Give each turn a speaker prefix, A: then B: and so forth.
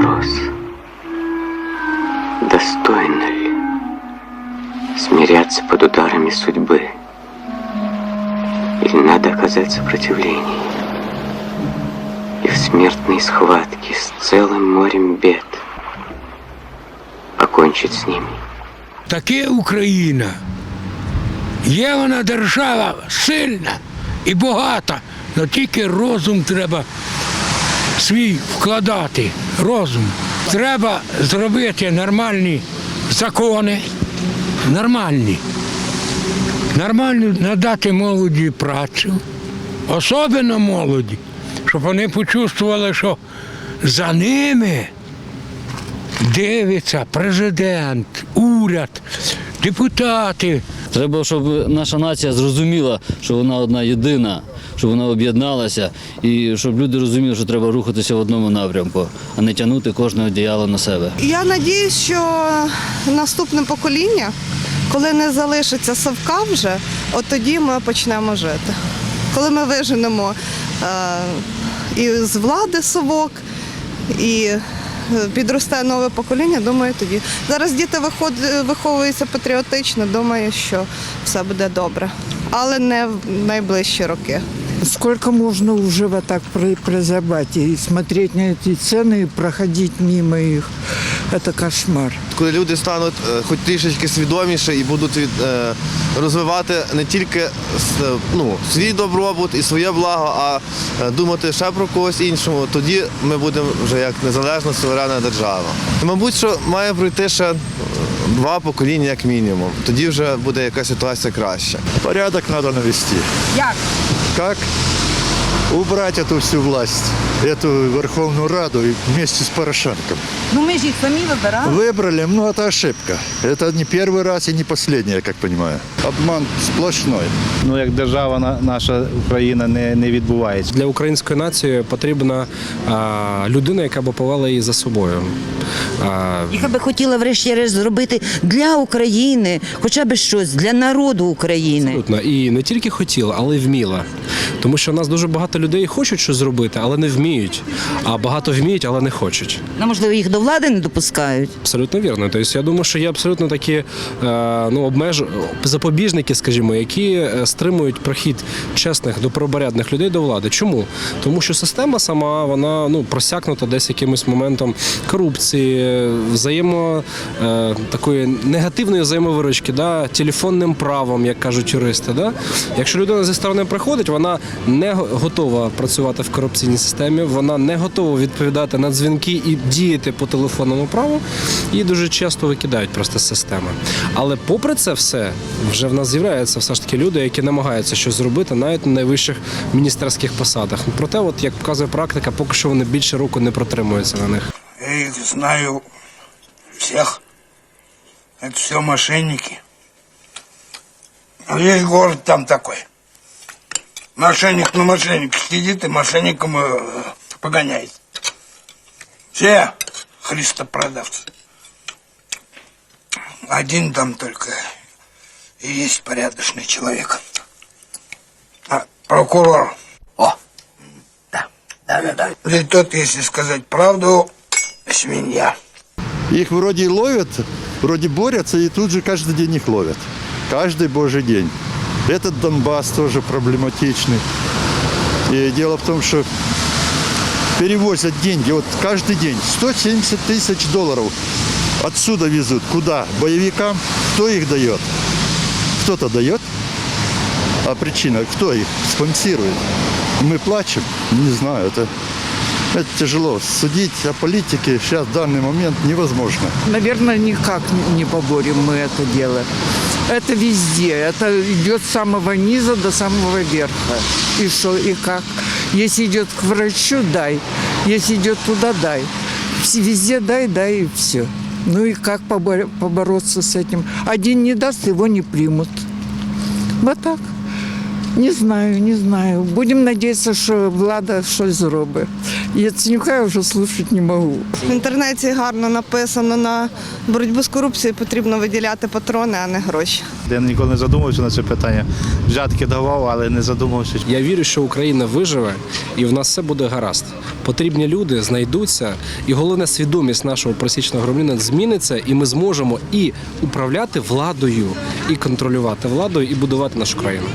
A: вопрос. Достойно ли смиряться под ударами судьбы? Или надо оказать сопротивление? И в смертной схватке с целым морем бед покончить с ними?
B: Таке Україна. Є вона держава сильна і багата, але тільки розум треба свій вкладати. Розум. Треба зробити нормальні закони, нормальні. Нормально надати молоді працю, особливо молоді, щоб вони почувствували, що за ними дивиться президент, уряд, депутати.
C: Треба, щоб наша нація зрозуміла, що вона одна єдина, щоб вона об'єдналася, і щоб люди розуміли, що треба рухатися в одному напрямку, а не тягнути кожне одіяло на себе.
D: Я надіюсь, що наступне покоління, коли не залишиться совка вже, от тоді ми почнемо жити. Коли ми виженемо е, і з влади совок, і е, підросте нове покоління, думаю, тоді. Зараз діти виход- виховуються патріотично, думаю, що все буде добре. Але не в найближчі роки.
E: Сколько можно уже вот так про- прозябать и смотреть на эти цены и проходить мимо их? Это кошмар.
F: коли люди стануть е, хоч трішечки свідоміше і будуть від, е, розвивати не тільки с- ну, свій добробут і своє благо, а е, думати ще про когось іншого, тоді ми будемо вже як незалежна суверенна держава. Мабуть, що має пройти ще е, два покоління як мінімум. Тоді вже буде якась ситуація краща.
G: Порядок треба навести.
H: Як?
G: Как? Убрать эту всю власть, эту Верховную Раду и вместе с Порошенко.
H: Ну ми ж їх самі вибирали.
G: Выбрали, ну это ошибка. Это не первый раз и не последний, я как понимаю. Обман сплошной.
I: ну як держава на- наша Україна не, не відбувається.
J: Для української нації потрібна а, людина, яка б повела її за собою. А,
H: Яка би хотіла врешті-решт зробити для України, хоча б щось для народу України.
J: абсолютно. І не тільки хотіла, але й вміла. Тому що в нас дуже багато людей хочуть щось зробити, але не вміють. А багато вміють, але не хочуть.
H: Ну, можливо, їх до влади не допускають.
J: Абсолютно вірно. Тобто я думаю, що є абсолютно такі е, ну, обмеж... запобіжники, скажімо, які е, стримують прохід чесних, добропорядних людей до влади. Чому? Тому що система сама вона ну просякнута десь якимось моментом корупції, взаємо е, такої негативної взаємовиручки, да, телефонним правом, як кажуть юристи. Да? Якщо людина зі сторони приходить, вона не го- готова працювати в корупційній системі, вона не готова відповідати на дзвінки і діяти по телефонному праву, і дуже часто викидають просто з системи. Але попри це все, вже в нас з'являються все ж таки люди, які намагаються щось зробити навіть на найвищих міністерських посадах. Проте, от як показує практика, поки що вони більше року не протримуються на них.
B: Я их знаю всех. Это все мошенники. Весь город там такой. Мошенник на мошенник сидит и мошенником э, погоняет. Все христопродавцы. Один там только и есть порядочный человек. А, прокурор. О, да, да, да, да. И тот, если сказать правду, свинья.
G: Их вроде и ловят, вроде борются, и тут же каждый день их ловят. Каждый божий день. Этот Донбасс тоже проблематичный. И дело в том, что перевозят деньги, вот каждый день 170 тысяч долларов отсюда везут. Куда? Боевикам? Кто их дает? Кто-то дает? А причина, кто их спонсирует? Мы плачем? Не знаю, это, это тяжело. Судить о политике сейчас в данный момент невозможно.
E: Наверное, никак не- поборем мы это дело. Это везде. Это идет с самого низа до самого верха. И что, и как? Если идет к врачу, дай. Если идет туда, дай. Везде дай, дай и все. Ну и как побор- побороться с этим? Один не даст, его не примут. Вот так. Не знаю, не знаю. Будемо надіятися, що влада щось зробить. Яценюка я вже слухати не можу.
D: В інтернеті гарно написано на боротьбу з корупцією потрібно виділяти патрони, а не гроші.
I: Я ніколи не задумувався на це питання. Жадки давав, але не задумався.
J: Я вірю, що Україна виживе і в нас все буде гаразд. Потрібні люди знайдуться, і головне свідомість нашого просічного громадянина зміниться, і ми зможемо і управляти владою, і контролювати владою, і будувати нашу країну.